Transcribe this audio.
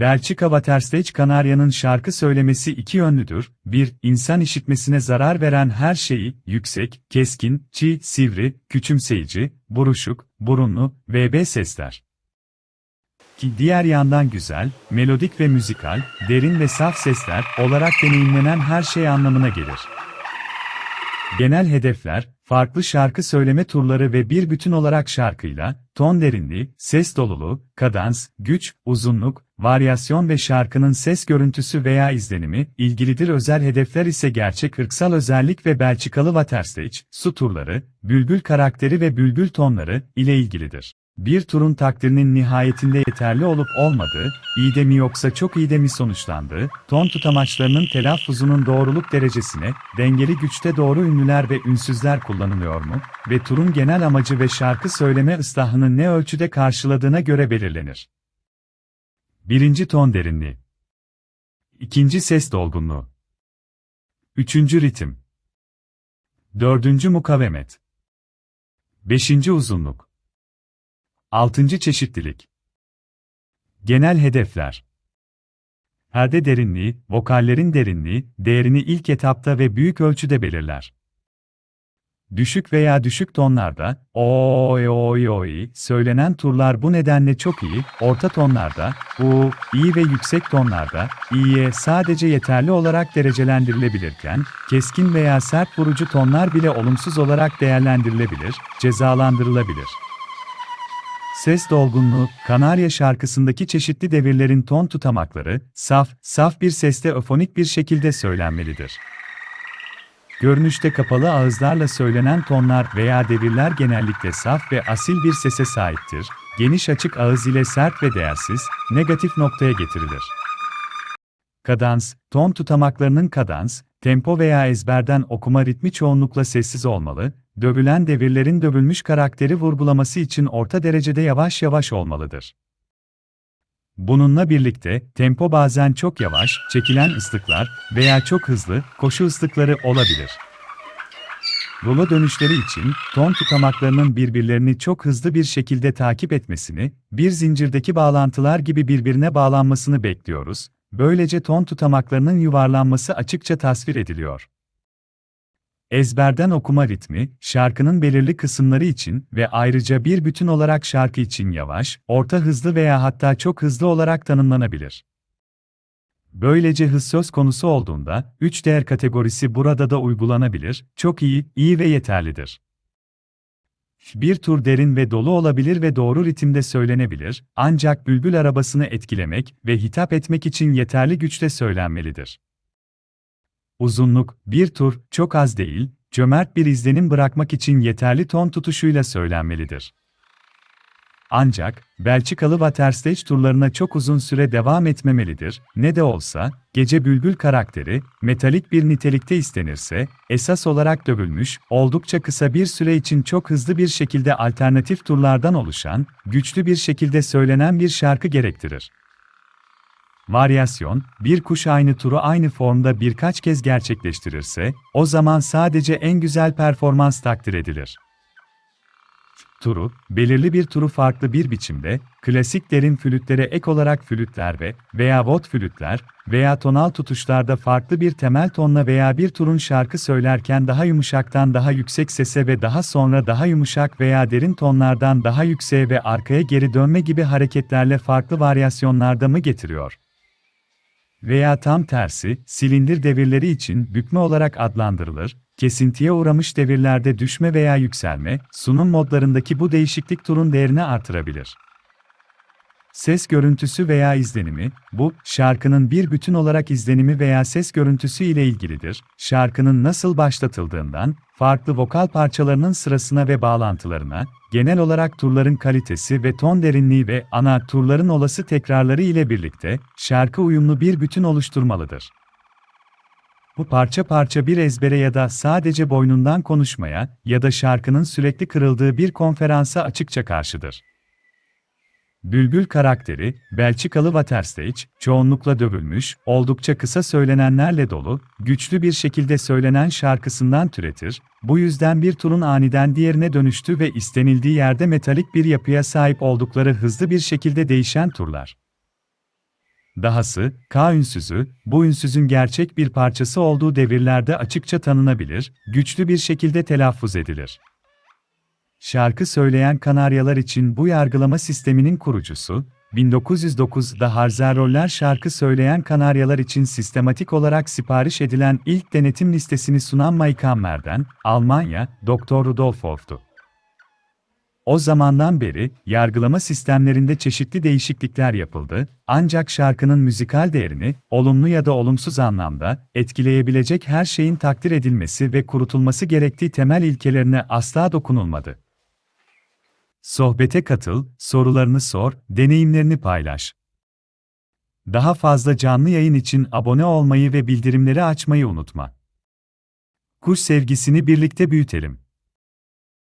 Belçika Waterstage Kanarya'nın şarkı söylemesi iki yönlüdür. 1. İnsan işitmesine zarar veren her şeyi, yüksek, keskin, çiğ, sivri, küçümseyici, buruşuk, burunlu, VB sesler. Ki diğer yandan güzel, melodik ve müzikal, derin ve saf sesler olarak deneyimlenen her şey anlamına gelir. Genel hedefler, farklı şarkı söyleme turları ve bir bütün olarak şarkıyla, ton derinliği, ses doluluğu, kadans, güç, uzunluk, varyasyon ve şarkının ses görüntüsü veya izlenimi, ilgilidir özel hedefler ise gerçek ırksal özellik ve Belçikalı Waterstage, su turları, bülbül karakteri ve bülbül tonları ile ilgilidir. Bir turun takdirinin nihayetinde yeterli olup olmadığı, iyi de mi yoksa çok iyi de mi sonuçlandığı, ton tutamaçlarının telaffuzunun doğruluk derecesine, dengeli güçte doğru ünlüler ve ünsüzler kullanılıyor mu ve turun genel amacı ve şarkı söyleme ıslahını ne ölçüde karşıladığına göre belirlenir. Birinci ton derinliği. İkinci ses dolgunluğu. Üçüncü ritim. Dördüncü mukavemet. Beşinci uzunluk. Altıncı çeşitlilik. Genel hedefler. Perde derinliği, vokallerin derinliği, değerini ilk etapta ve büyük ölçüde belirler. Düşük veya düşük tonlarda, oy oy oy söylenen turlar bu nedenle çok iyi, orta tonlarda, u, iyi ve yüksek tonlarda, iyiye sadece yeterli olarak derecelendirilebilirken, keskin veya sert vurucu tonlar bile olumsuz olarak değerlendirilebilir, cezalandırılabilir. Ses dolgunluğu, Kanarya şarkısındaki çeşitli devirlerin ton tutamakları, saf, saf bir seste öfonik bir şekilde söylenmelidir. Görünüşte kapalı ağızlarla söylenen tonlar veya devirler genellikle saf ve asil bir sese sahiptir, geniş açık ağız ile sert ve değersiz, negatif noktaya getirilir. Kadans, ton tutamaklarının kadans, tempo veya ezberden okuma ritmi çoğunlukla sessiz olmalı, dövülen devirlerin dövülmüş karakteri vurgulaması için orta derecede yavaş yavaş olmalıdır. Bununla birlikte, tempo bazen çok yavaş, çekilen ıslıklar veya çok hızlı, koşu ıslıkları olabilir. Rulo dönüşleri için, ton tutamaklarının birbirlerini çok hızlı bir şekilde takip etmesini, bir zincirdeki bağlantılar gibi birbirine bağlanmasını bekliyoruz, böylece ton tutamaklarının yuvarlanması açıkça tasvir ediliyor. Ezberden okuma ritmi, şarkının belirli kısımları için ve ayrıca bir bütün olarak şarkı için yavaş, orta hızlı veya hatta çok hızlı olarak tanımlanabilir. Böylece hız söz konusu olduğunda, 3 değer kategorisi burada da uygulanabilir, çok iyi, iyi ve yeterlidir. Bir tur derin ve dolu olabilir ve doğru ritimde söylenebilir, ancak bülbül arabasını etkilemek ve hitap etmek için yeterli güçte söylenmelidir. Uzunluk, bir tur, çok az değil, cömert bir izlenim bırakmak için yeterli ton tutuşuyla söylenmelidir. Ancak, Belçikalı Waterstage turlarına çok uzun süre devam etmemelidir, ne de olsa, gece bülbül karakteri, metalik bir nitelikte istenirse, esas olarak dövülmüş, oldukça kısa bir süre için çok hızlı bir şekilde alternatif turlardan oluşan, güçlü bir şekilde söylenen bir şarkı gerektirir. Varyasyon, bir kuş aynı turu aynı formda birkaç kez gerçekleştirirse, o zaman sadece en güzel performans takdir edilir. Turu, belirli bir turu farklı bir biçimde, klasik derin flütlere ek olarak flütler ve veya vot flütler veya tonal tutuşlarda farklı bir temel tonla veya bir turun şarkı söylerken daha yumuşaktan daha yüksek sese ve daha sonra daha yumuşak veya derin tonlardan daha yükseğe ve arkaya geri dönme gibi hareketlerle farklı varyasyonlarda mı getiriyor? Veya tam tersi, silindir devirleri için bükme olarak adlandırılır, kesintiye uğramış devirlerde düşme veya yükselme, sunum modlarındaki bu değişiklik turun değerini artırabilir. Ses görüntüsü veya izlenimi, bu, şarkının bir bütün olarak izlenimi veya ses görüntüsü ile ilgilidir. Şarkının nasıl başlatıldığından, farklı vokal parçalarının sırasına ve bağlantılarına, genel olarak turların kalitesi ve ton derinliği ve ana turların olası tekrarları ile birlikte, şarkı uyumlu bir bütün oluşturmalıdır. Bu parça parça bir ezbere ya da sadece boynundan konuşmaya ya da şarkının sürekli kırıldığı bir konferansa açıkça karşıdır. Bülbül karakteri, Belçikalı Waterstage, çoğunlukla dövülmüş, oldukça kısa söylenenlerle dolu, güçlü bir şekilde söylenen şarkısından türetir, bu yüzden bir turun aniden diğerine dönüştü ve istenildiği yerde metalik bir yapıya sahip oldukları hızlı bir şekilde değişen turlar. Dahası, K ünsüzü, bu ünsüzün gerçek bir parçası olduğu devirlerde açıkça tanınabilir, güçlü bir şekilde telaffuz edilir. Şarkı söyleyen Kanaryalar için bu yargılama sisteminin kurucusu, 1909'da Harzeroller şarkı söyleyen Kanaryalar için sistematik olarak sipariş edilen ilk denetim listesini sunan Maykammer'den, Almanya, Dr. Rudolf Wolff'tu. O zamandan beri, yargılama sistemlerinde çeşitli değişiklikler yapıldı, ancak şarkının müzikal değerini, olumlu ya da olumsuz anlamda, etkileyebilecek her şeyin takdir edilmesi ve kurutulması gerektiği temel ilkelerine asla dokunulmadı. Sohbete katıl, sorularını sor, deneyimlerini paylaş. Daha fazla canlı yayın için abone olmayı ve bildirimleri açmayı unutma. Kuş sevgisini birlikte büyütelim.